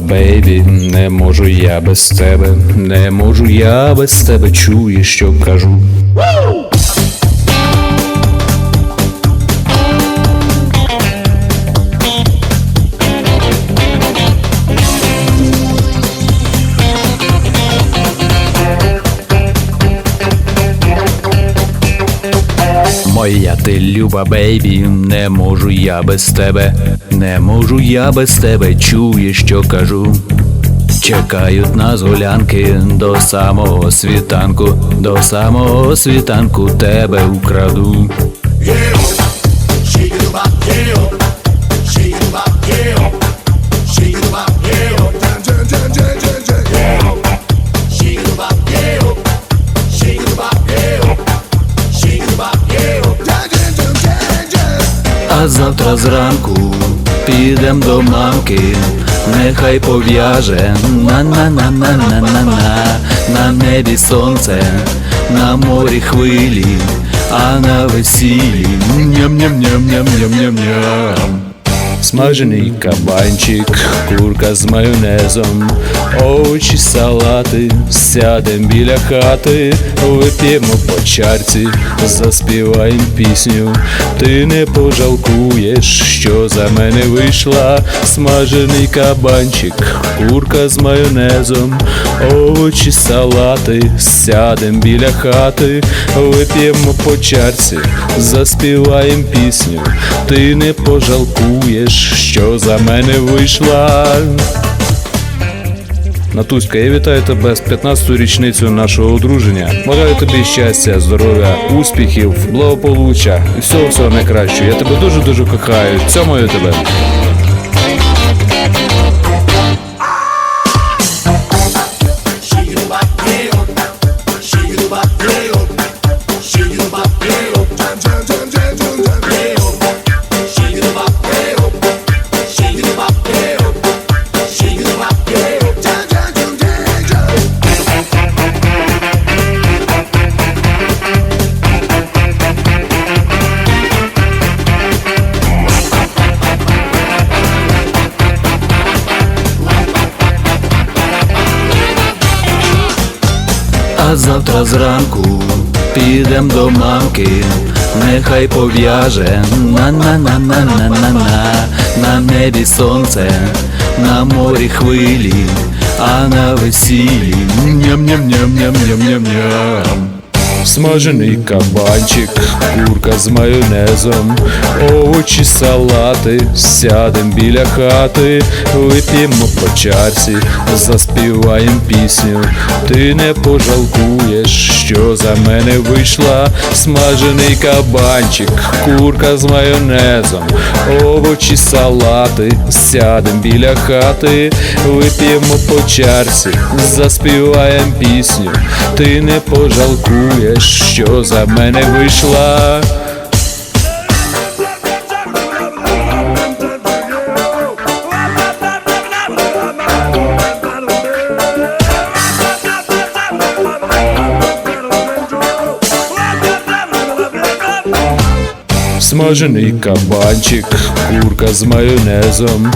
Бейбі, не можу я без тебе, не можу я без тебе, чуєш, що кажу. Моя ти люба бейбі, не можу я без тебе, не можу я без тебе, чуєш, що кажу. Чекають нас гулянки до самого світанку, до самого світанку тебе украду. Завтра зранку. Підем до мамки, нехай пов'яже. На на на на на на на на небі сонце, на морі хвилі, а на весіллі ням-ням-ням-ням-ням-ням-ням. Смажений кабанчик, курка з майонезом, овочі, салати, сядем біля хати, вип'ємо по чарці, заспіваєм пісню. Ти не пожалкуєш, що за мене вийшла. Смажений кабанчик, курка з майонезом, овочі, салати, сядем біля хати, вип'ємо по чарці, заспіваєм пісню. Ти не пожалкуєш, що за мене вийшла. Натуська, я вітаю тебе з 15-ю річницею нашого одруження. Бажаю тобі щастя, здоров'я, успіхів, благополуччя всього всього найкращого. Я тебе дуже дуже кохаю. Цьомою тебе. А завтра зранку. Підем до мамки, нехай пов'яже. На на на на на на на на небі сонце, на морі хвилі, а на весіллі. Ням-ням-ням-ням-ням-ням-ням. Смажений кабанчик, курка з майонезом, овочі, салати, сядем біля хати, вип'ємо по чарці, заспіваєм пісню. Ти не пожалкуєш, що за мене вийшла. Смажений кабанчик, курка з майонезом, овочі, салати, сядем біля хати, вип'ємо по чарці, заспіваєм пісню. Ти не пожалкуєш, що за мене вийшла. Смажений кабанчик, курка з майонезом,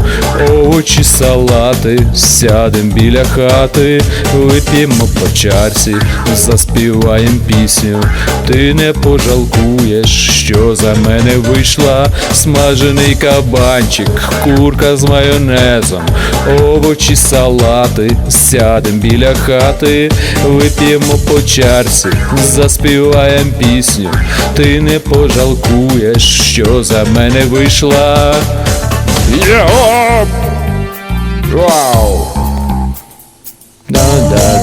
овочі, салати, сядем біля хати, вип'ємо по чарці, заспіваєм пісню. Ти не пожалкуєш, що за мене вийшла. Смажений кабанчик, курка з майонезом, овочі, салати, сядем біля хати, вип'ємо по чарці, заспіваєм пісню. Ти не пожалкуєш, що за мене вийшла. Вау! Да-да-да.